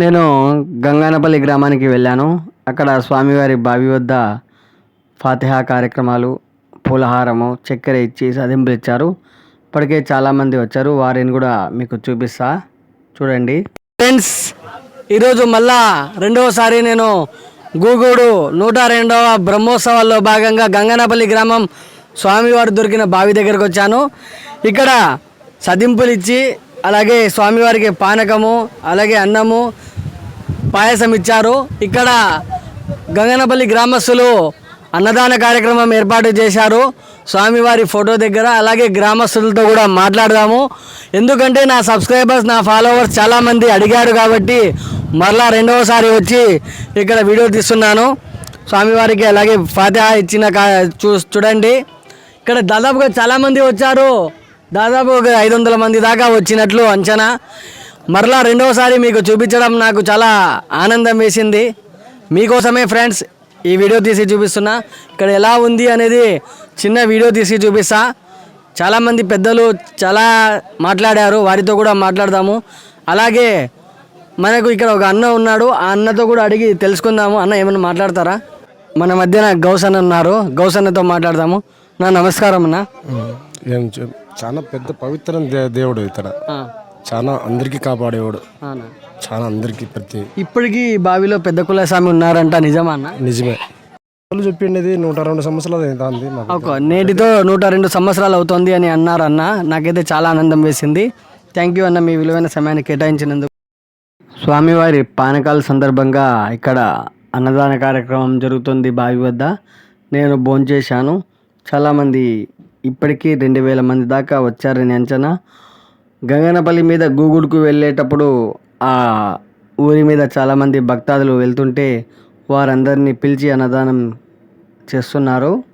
నేను గంగానపల్లి గ్రామానికి వెళ్ళాను. అక్కడ స్వామివారి బావి వద్ద ఫాతిహా కార్యక్రమాలు పూలహారము చక్కెర ఇచ్చి సదింపులు ఇచ్చారు ఇప్పటికే చాలామంది వచ్చారు. వారిని కూడా మీకు చూపిస్తా. చూడండి. ఫ్రెండ్స్ ఈరోజు మళ్ళా రెండవసారి నేను గూగూడు నూట రెండవ బ్రహ్మోత్సవాల్లో భాగంగా గంగనపల్లి గ్రామం స్వామివారు దొరికిన బావి దగ్గరకు వచ్చాను. ఇక్కడ సదింపులు ఇచ్చి అలాగే స్వామివారికి పానకము అలాగే అన్నము పాయసం ఇచ్చారు. ఇక్కడ గంగనపల్లి గ్రామస్తులు అన్నదాన కార్యక్రమం ఏర్పాటు చేశారు. స్వామివారి ఫోటో దగ్గర అలాగే గ్రామస్తులతో కూడా మాట్లాడదాము. ఎందుకంటే నా సబ్స్క్రైబర్స్ నా ఫాలోవర్స్ చాలామంది అడిగారు కాబట్టి మరలా రెండవసారి వచ్చి ఇక్కడ వీడియో తీస్తున్నాను. స్వామివారికి అలాగే ఫాతిహా ఇచ్చిన కా చూ చూడండి. ఇక్కడ దాదాపుగా చాలామంది వచ్చారు. దాదాపు ఒక ఐదు వందల మంది దాకా వచ్చినట్లు అంచనా. మరలా రెండవసారి మీకు చూపించడం నాకు చాలా ఆనందం వేసింది. మీకోసమే ఫ్రెండ్స్ ఈ వీడియో తీసి చూపిస్తున్నా. ఇక్కడ ఎలా ఉంది అనేది చిన్న వీడియో తీసి చూపిస్తా. చాలామంది పెద్దలు చాలా మాట్లాడారు వారితో కూడా మాట్లాడదాము. అలాగే మనకు ఇక్కడ ఒక అన్న ఉన్నాడు ఆ అన్నతో కూడా అడిగి తెలుసుకుందాము. అన్న ఏమైనా మాట్లాడతారా? మన మధ్యన గౌసన్ ఉన్నారు గౌసన్నతో మాట్లాడదాము. నా నమస్కారం అన్న. ఏం చెప్- చాలా పెద్ద పవిత్ర దే- దేవుడు ఇతడ. చాలా అందరికీ కాపాడేవాడు. చాలా అందరికీ ప్రతి ఇప్పటికీ ఈ బావిలో పెద్ద కులస్వామి ఉన్నారంట నిజమా అన్న? నిజమే. వాళ్ళు చెప్పిండేది నూట రెండు సంవత్సరాలు మాకు ఒక నేటితో నూట రెండు సంవత్సరాలు అవుతుంది అని అన్నారు అన్న. నాకైతే చాలా ఆనందం వేసింది. థ్యాంక్ యూ అన్న మీ విలువైన సమయాన్ని కేటాయించినందుకు. స్వామివారి పానకాల సందర్భంగా ఇక్కడ అన్నదాన కార్యక్రమం జరుగుతుంది బావి వద్ద. నేను భోంచేశాను. చాలామంది ఇప్పటికీ రెండు వేల మంది దాకా వచ్చారని అంచనా. గంగనపల్లి మీద గూగుడుకు వెళ్ళేటప్పుడు ఆ ఊరి మీద చాలామంది భక్తాదులు వెళ్తుంటే వారందరినీ పిలిచి అన్నదానం చేస్తున్నారు.